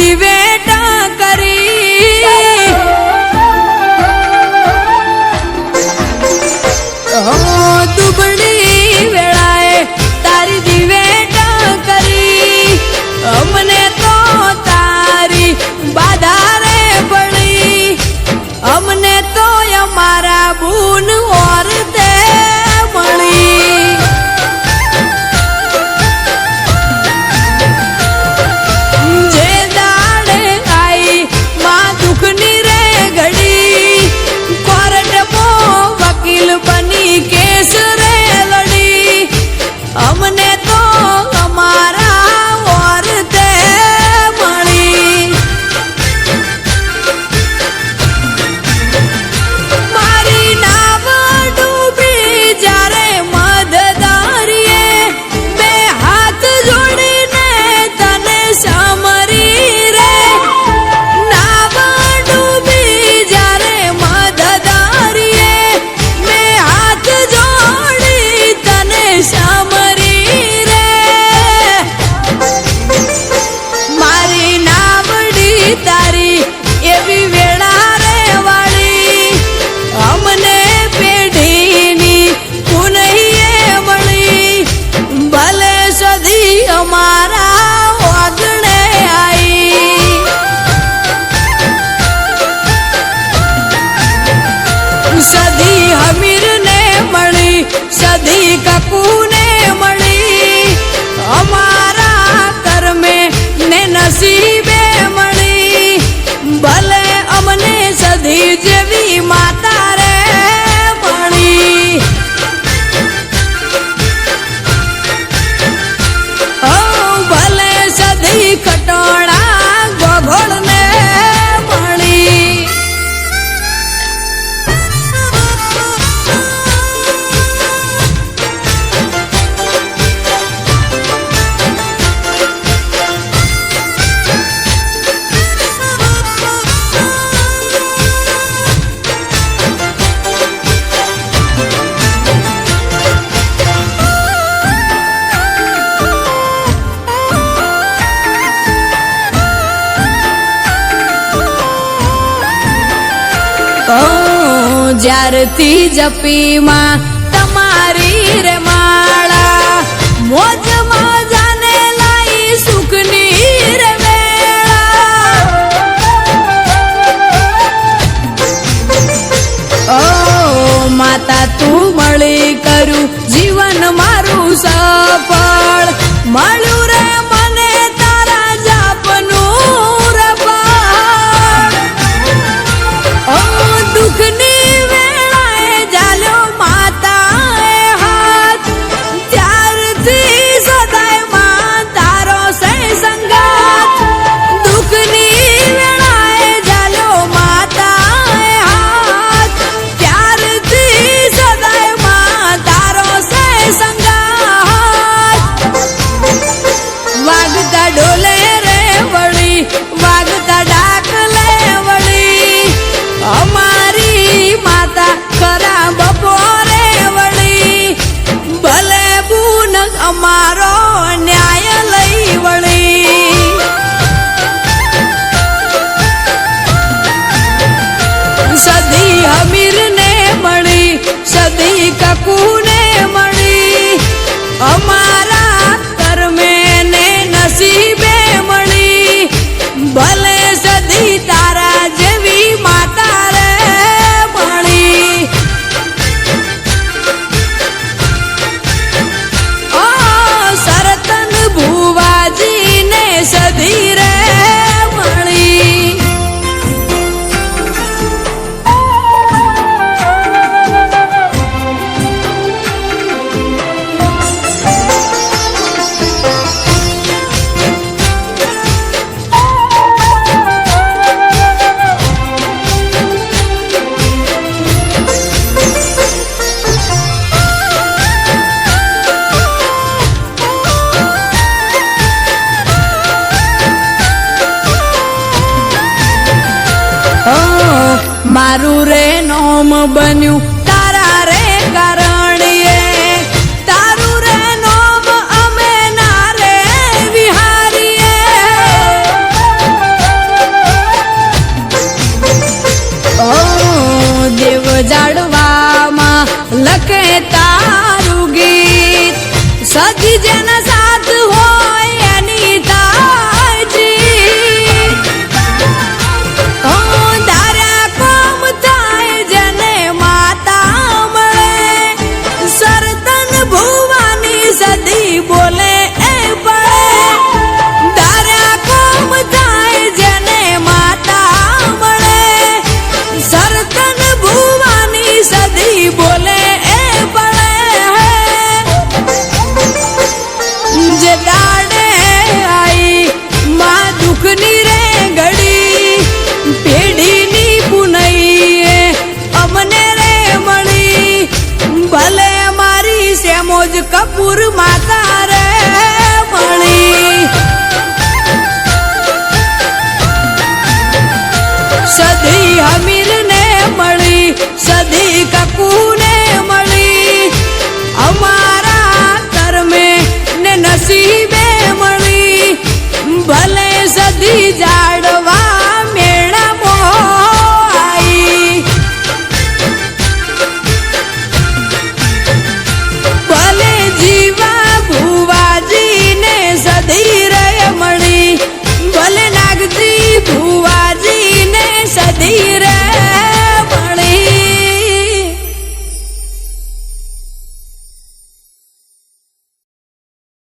દિવેટા કરી. હા. જ્યારથી જપીમાં તમારી રે માળા, મોજમાં જાને લાઈ સુખની રે મેળા ઓ માતા, તું મળી કરું જીવન મારું સફળ. મળું કેમ બન્યું. તારા રે કારણીએ, તારું રે નોમ અમે ના રે વિહારીએ. ઓ દેવ જાડવામાં લખેતા હમીર ને મળી. સદી ને નસીબે મળી. ભલે સદી જાળ